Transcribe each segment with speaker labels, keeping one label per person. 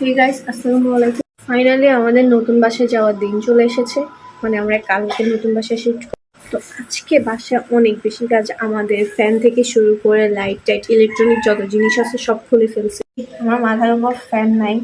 Speaker 1: Hey guys আসসালামু আলাইকুম। Finally আমাদের নতুন বাসায় যাওয়ার দিন চলে এসেছে। মানে আমরা কালকে নতুন বাসায় শিফট তো আজকে বাসায় অনেক বেশি কাজ। আমাদের ফ্যান থেকে শুরু করে লাইট টাইট ইলেকট্রনিক যত জিনিস আছে সব খুলে ফেলছে। আমার মাথার উপর ফ্যান নাই।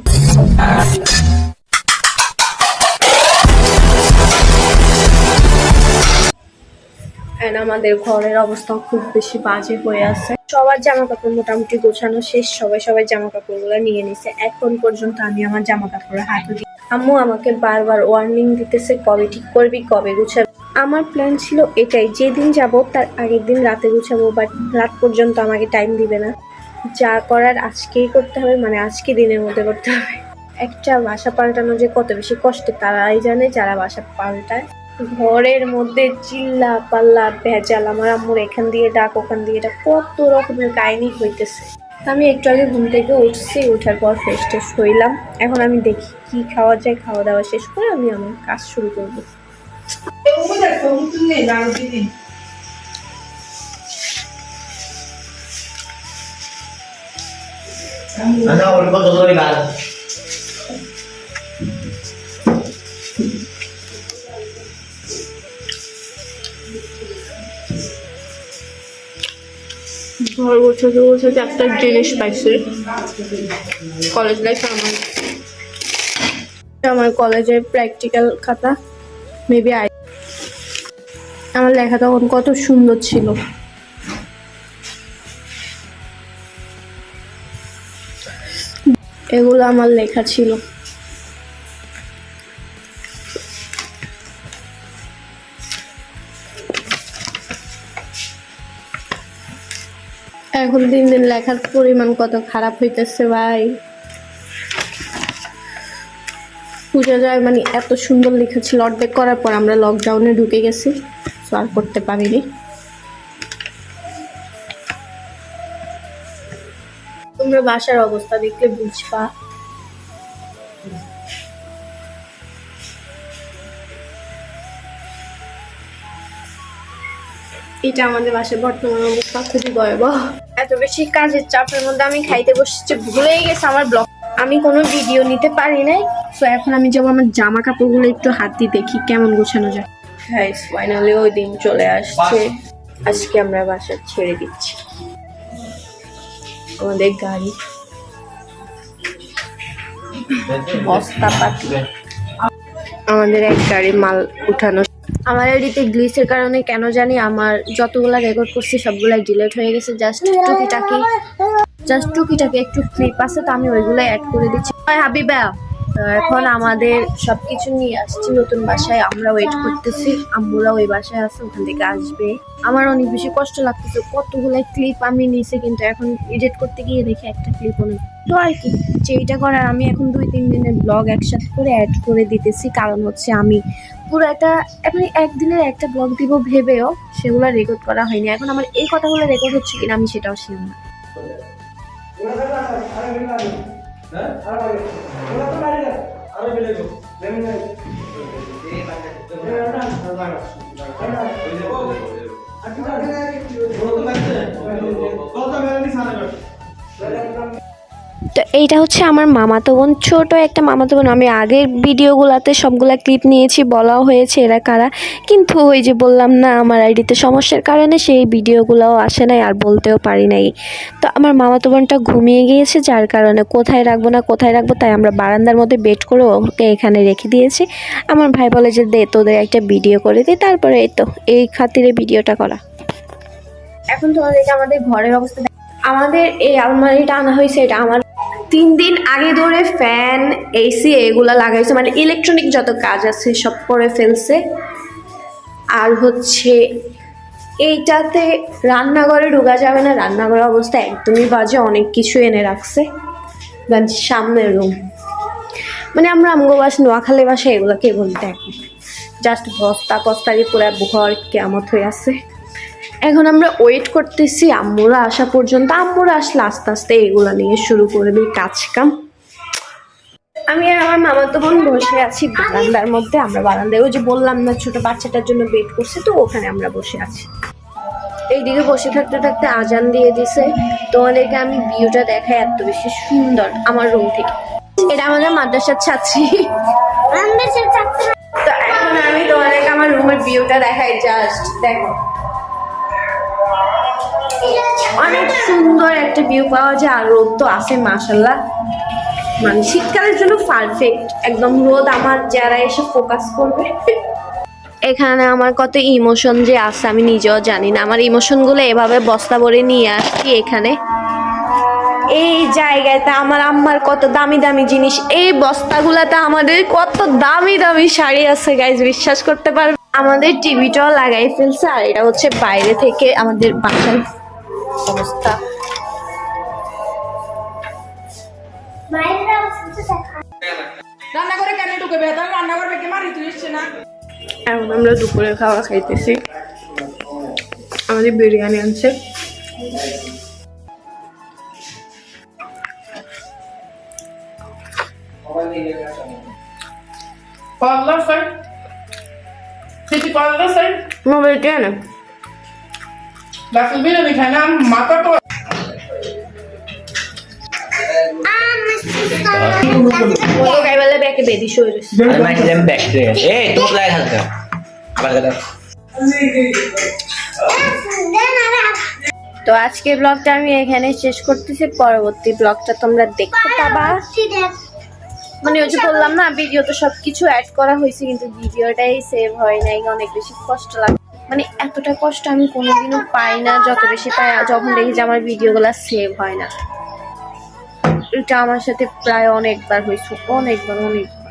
Speaker 1: আমাদের ঘরের অবস্থা খুব বেশি বাজে হয়ে আছে। সবার জামা কাপড় মোটামুটি গোছানো শেষ। সবাই সবাই জামা কাপড়গুলো নিয়ে নিছে। এখন পর্যন্ত আমি আমার জামা কাপড়ে হাত দিই। আম্মু আমাকে বারবার ওয়ার্নিং দিতেছে, কবে ঠিক করবি, কবে গুছাবি। আমার প্ল্যান ছিল এটাই, যেদিন যাব তার আগের দিন রাতে গুছাবো বাট রাত পর্যন্ত আমাকে টাইম দিবে না। যা করার আজকেই করতে হবে মানে আজকে দিনের মধ্যে করতে হবে। একটা বাসা পাল্টানো যে কত বেশি কষ্ট, তারাই জানে যারা বাসা পাল্টায়। ঘরের মধ্যে চিল্লা পাল্লা ভেজাল। আমার আম্মুর এখান দিয়ে ডাক ওখান দিয়ে ডাক। কত রকমের কাহিনী হইতেছে। আমি একটু আগে ঘুম থেকে উঠছি উঠার পর ফ্রেশ ট্রেশ হইলাম। এখন আমি দেখি কি খাওয়া যায় খাওয়া দাওয়া শেষ করে আমি আমার কাজ শুরু করব।
Speaker 2: Ano, ulit
Speaker 1: ঘর গোছাতে গোছাতে একটা জিনিস পাইছে। কলেজ লাইফ আমার। আমার কলেজের প্র্যাকটিক্যাল খাতা মেবি আই আমার লেখা তখন কত সুন্দর ছিল। এগুলো আমার লেখা ছিল। এখন দিন দিন লেখার পরিমাণ কত খারাপ হইতেছে ভাই। পূজা যায় মানে এত সুন্দর লেখা ছিল অর্ধেক করার পর আমরা লকডাউনে ঢুকে গেছি আর করতে পারিনি। তোমরা বাসার অবস্থা দেখলে বুঝবা। এটা আমাদের বাসায় বর্তমান অবস্থা, খুবই ভয়াবহ। এত বেশি কাজের চাপের মধ্যে আমি খাইতে বসেছি, ভুলেই গেছে আমার ব্লগ আমি কোনো ভিডিও নিতে পারি নাই। তো এখন আমি যাব আমার জামা কাপড়গুলো একটু হাত দিয়ে দেখি কেমন গোছানো যায়। হ্যাঁ ফাইনালি ওই দিন চলে আসছে। আজকে আমরা বাসা ছেড়ে দিচ্ছি। আমাদের গাড়ি। বস্তা পাতি আমাদের এক গাড়ি মাল উঠানো আমার এডিতে গ্লিসের কারণে কেন জানি আমার যতগুলা রেকর্ড করছি সবগুলাই ডিলেট হয়ে গেছে জাস্ট টুকিটাকি জাস্ট টুকিটাকি একটু ক্লিপ আছে, তো আমি ওইগুলাই অ্যাড করে দিচ্ছি। হাবিবা এখন আমাদের সবকিছু নিয়ে আসছি, নতুন বাসায় আমরা ওয়েট করতেছি আম্মুরা ওই বাসায় আছে, ওখান থেকে আসবে। আমার অনেক বেশি কষ্ট লাগতেছে কতগুলো ক্লিপ আমি নিয়েছি কিন্তু এখন এডিট করতে গিয়ে দেখি একটা ক্লিপ অনেক। তো আর কি যে যেইটা করার আমি এখন দুই তিন দিনের ব্লগ একসাথে করে অ্যাড করে দিতেছি, কারণ হচ্ছে আমি পুরো একটা, এখন একদিনের একটা ব্লগ দিব ভেবেও সেগুলো রেকর্ড করা হয়নি। এখন আমার এই কথাগুলো রেকর্ড হচ্ছে কিনা আমি সেটাও শিওর না। তো এইটা হচ্ছে আমার মামাতো বোন। ছোট একটা মামাতো বোন। আমি আগের ভিডিওগুলোতে সবগুলা ক্লিপ নিয়েছি, বলাও হয়েছে এরা কারা। কিন্তু ওই যে বললাম না, আমার আইডিতে সমস্যার কারণে সেই ভিডিওগুলোও আসে নাই, আর বলতেও পারি নাই। তো আমার মামাতো বোনটা ঘুমিয়ে গিয়েছে, যার কারণে কোথায় রাখব না, কোথায় রাখব তাই আমরা বারান্দার মধ্যে বেড করে ওকে এখানে রেখে দিয়েছি। আমার ভাই বলে যে, দে, তোদের একটা ভিডিও করে দিই। তারপরে এই তো, এই খাতিরে ভিডিওটা করা। এখন তোমাদেরকে আমাদের ঘরের অবস্থা আমাদের এই আলমারিটা আনা হয়েছে, এটা আমার তিন দিন আগে ধরে ফ্যান এসি এগুলো লাগাইছে মানে ইলেকট্রনিক যত কাজ আছে সব করে ফেলছে। আর হচ্ছে এইটাতে রান্নাঘরে ঢোকা যাবে না রান্নাঘরের অবস্থা একদমই বাজে, অনেক কিছু এনে রাখছে। সামনের রুম মানে আমরা আমগো বাস, নোয়াখালী বাসা এগুলোকে বলতে জাস্ট বস্তা কস্তারি পুরা ঘর কেমত হয়ে আছে। এখন আমরা ওয়েট করতেছি আম্মুরা আসা পর্যন্ত। আম্মুরা আসলে আস্তে আস্তে এগুলো নিয়ে শুরু করে দিই কাজ কাম। আমি আর আমার মামাতো বোন বসে আছি বারান্দার মধ্যে আমরা বারান্দায়। ওই যে বললাম না ছোট বাচ্চাটার জন্য ওয়েট করছি তো ওখানে আমরা বসে আছি। এইদিকে বসে থাকতে থাকতে আজান দিয়ে দিছে। তোমাদেরকে আমি ভিউটা দেখাই এত বেশি সুন্দর আমার রুম থেকে। এটা আমাদের মাদ্রাসার ছাত্রী। তো এখন আমি তোমাদেরকে আমার রুমের ভিউটা দেখাই জাস্ট দেখো। অনেক সুন্দর একটা ভিউ পাওয়া যায়, আর রোদ তো আছে মাসাল্লাহ মানে শীতকালের জন্য পারফেক্ট একদম রোদ আমার যারা এসে ফোকাস করবে। এখানে আমার কত ইমোশন যে আছে, আমি নিজেও জানি না। আমার ইমোশনগুলো এভাবে বস্তা ভরে নিয়ে আসছি এখানে। এই জায়গাতে আমার আম্মার কত দামি দামি জিনিস। এই বস্তাগুলাতে আমাদের কত দামি দামি শাড়ি আছে গাইজ বিশ্বাস করতে পারবে? আমাদের টিভিটাও লাগাই ফেলছে, আর এটা হচ্ছে বাইরে থেকে আমাদের বাসার অবস্থা।
Speaker 3: রান্না করে কেন ঢুকে বেতাম রান্না করবে কি? মারি তুই এসছে না।
Speaker 1: এখন আমরা দুপুরে খাওয়া খাইতেছি। আমাদের বিরিয়ানি আনছে।
Speaker 3: পাল্লা স্যার সেটি পাল্লা স্যার
Speaker 1: মোবাইল কেন
Speaker 2: আবার কথা
Speaker 1: তো আজকে ব্লগটা আমি এখানে শেষ করতেছি। পরবর্তী ব্লগটা তোমরা দেখতে পাবা। মানে ওই যে বললাম না ভিডিও তো সবকিছু অ্যাড করা হয়েছে কিন্তু ভিডিওটাই সেভ হয় নাই অনেক বেশি কষ্ট লাগে মানে এতটা কষ্ট আমি কোনোদিনও পাই না, যত বেশি পাই যখন দেখি যে আমার ভিডিওগুলো সেভ হয় না। এটা আমার সাথে প্রায় অনেকবার হয়েছে, অনেকবার অনেকবার।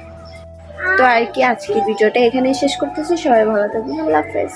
Speaker 1: তো আর কি আজকে ভিডিওটা এখানে শেষ করতেছি, সবাই ভালো থাকবেন, আল্লাহ হাফেজ।